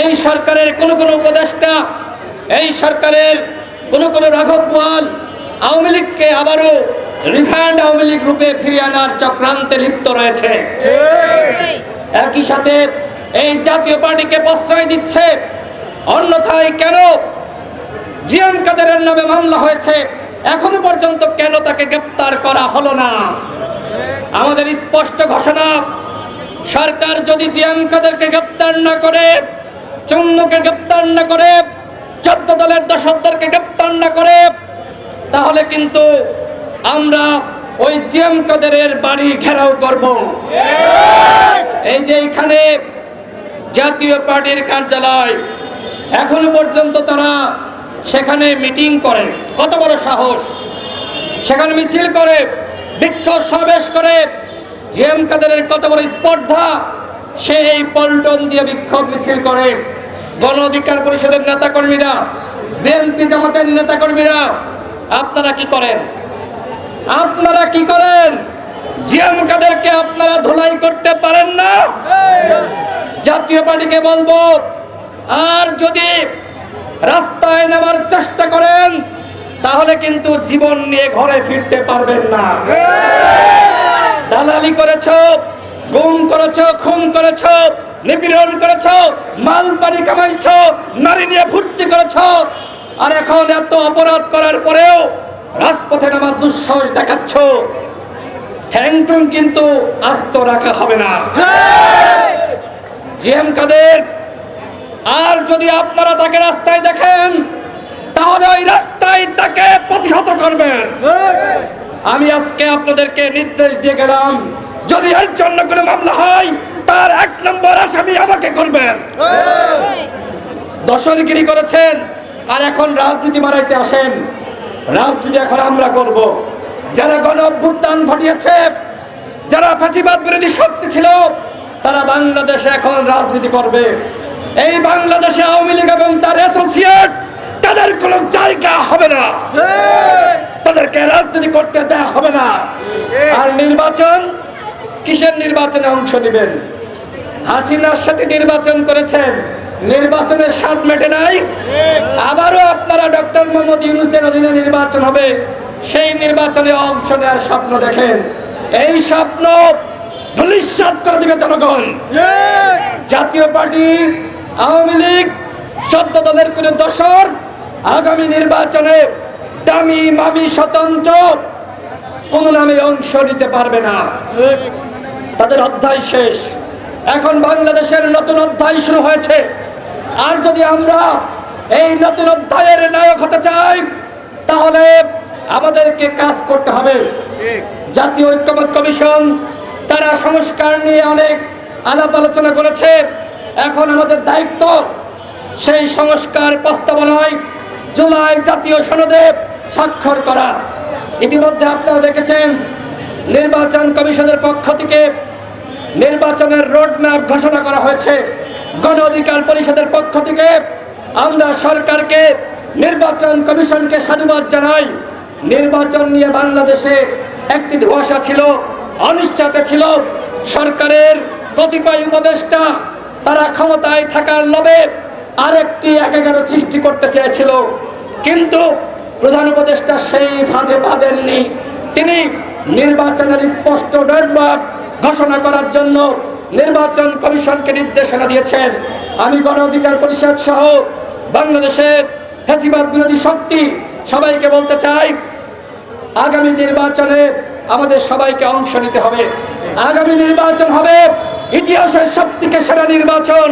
এই সরকারের কোন কোন উপদেষ্টা, এই সরকারের কোন কোন রাঘব বোয়াল আওয়ামী লীগকে আবারও রিফান্ড আওয়ামী লীগ রূপে ফিরিয়ে আনার চক্রান্তে লিপ্ত রয়েছে। একই সাথে এই জাতীয় পার্টিকে প্রশ্রয় দিচ্ছে, অন্যথায় কেন জিয়াম কাদেরের নামে মামলা হয়েছে? এখনও পর্যন্ত কেন তাকে গ্রেপ্তার করা হলো না? আমাদের স্পষ্ট ঘোষণা সরকার যদি জিয়াম কাদেরকে গ্রেপ্তার না করে চন্দ্রকে গ্রেপ্তার না করে চোদ্দ দলের দশকদেরকে গ্রেপ্তার না করে, তাহলে কিন্তু আমরা ওই জিয়াম কাদেরের বাড়ি ঘেরাও করব। এই যে এখানে জাতীয় পার্টির কার্যালয়, এখনও পর্যন্ত তারা সেখানে মিটিং করে। কত বড় সাহস! সেখানে মিছিল করে, বিক্ষোভ সমাবেশ করে জিএম কাদেরের কত বড় স্পর্ধা, সে এই পল্টন দিয়ে বিক্ষোভ মিছিল করে। গণ অধিকার পরিষদের নেতাকর্মীরা, বিএনপি জামাতের নেতাকর্মীরা, আপনারা কি করেন? আপনারা কি করেন? জিএম কাদেরকে আপনারা ধুলাই করতে পারেন না? জাতীয় পার্টিকে বলব, আর যদি রাস্তায় নামার চেষ্টা করেন, তাহলে কিন্তু জীবন নিয়ে ঘরে ফিরতে পারবেন না। দালালি করেছ, গুম করেছ, খুন করেছ, নিপীড়ন করেছ মাল পানি কামাইছ, নারী নিয়ে ফুর্তি করেছ। আর এখন এত অপরাধ করার পরেও রাজপথে নামার দুঃসাহস দেখাচ্ছ। ঠ্যাংটুং কিন্তু আস্ত রাখা হবে না। জিএম কাদের, আর যদি আপনারা তাকে রাস্তায় দেখেন, তাহলে ওই রাস্তায় তাকে প্রতিহত করবেন। আমি আজকে আপনাদেরকে নির্দেশ দিয়ে গেলাম, যদি এর জন্য কোনো মামলা হয়, তার এক নম্বর আসামি আমাকে করবেন দশরগিরি করেছেন, আর এখন রাজনীতি মারাইতে আসেন। রাজনীতি এখন আমরা করব। যারা গণ অভ্যুত্থান ঘটিয়েছে, যারা ফাঁসিবাদ বিরোধী শক্তি ছিল, তারা বাংলাদেশে এখন রাজনীতি করবে। এই বাংলাদেশে আওয়ামী লীগ এবং তার তাদেরকে রাজনীতি করতে দেওয়া হবে না। আর নির্বাচন, কিসের নির্বাচনে অংশ নেবেন? হাসিনার সাথে নির্বাচন করেছেন। নির্বাচনের স্বাদ মেটে নাই। আবারও আপনারা ডক্টর মোহাম্মদ ইউনুসের অধীনে নির্বাচন হবে। সেই নির্বাচনে অংশ নেওয়ার স্বপ্ন দেখেন। এই স্বপ্ন ভবিষ্যৎ করে দিবে জনগণ। জাতীয় পার্টি, আওয়ামী লীগ, চোদ্দ দলের কোন দশর আগামী নির্বাচনে দামি মামি স্বতন্ত্র, কোন নামে অংশ নিতে পারবে না। তাদের অধ্যায় শেষ। এখন বাংলাদেশের নতুন অধ্যায় শুরু হয়েছে। আর যদি আমরা এই নতুন অধ্যায়ের নায়ক হতে চাই, তাহলে আমাদেরকে কাজ করতে হবে। জাতীয় ঐক্যমত কমিশন, তারা সংস্কার নিয়ে অনেক আলাপ আলোচনা করেছে। এখন আমাদের দায়িত্ব সেই সংস্কার প্রস্তাবনায় জুলাই জাতীয় সনদে স্বাক্ষর করা। ইতিমধ্যে আপনারা দেখেছেন, নির্বাচন কমিশনের পক্ষ থেকে নির্বাচনের রোডম্যাপ ঘোষণা করা হয়েছে। গণ অধিকার পরিষদের পক্ষ থেকে আমরা সরকারকে, নির্বাচন কমিশনকে সাধুবাদ জানাই। নির্বাচন নিয়ে বাংলাদেশে একটি ধোঁয়াশা ছিল, অনিশ্চয়তা ছিল। সরকারের কতিপয় উপদেষ্টা, তারা ক্ষমতায় থাকার লোভে আরেকটি এক এগারো সৃষ্টি করতে চেয়েছিল। কিন্তু প্রধান উপদেষ্টা সেই ফাঁদে পা দেননি। তিনি নির্বাচনের স্পষ্ট রোডম্যাপ ঘোষণা করার জন্য নির্বাচন কমিশনকে নির্দেশনা দিয়েছেন। আমি গণ অধিকার পরিষদ সহ বাংলাদেশের ফেসিবাদ বিরোধী শক্তি সবাইকে বলতে চাই, আগামী নির্বাচনে আমাদের সবাইকে অংশ নিতে হবে। আগামী নির্বাচন হবে ইতিহাসের সব থেকে সেরা নির্বাচন।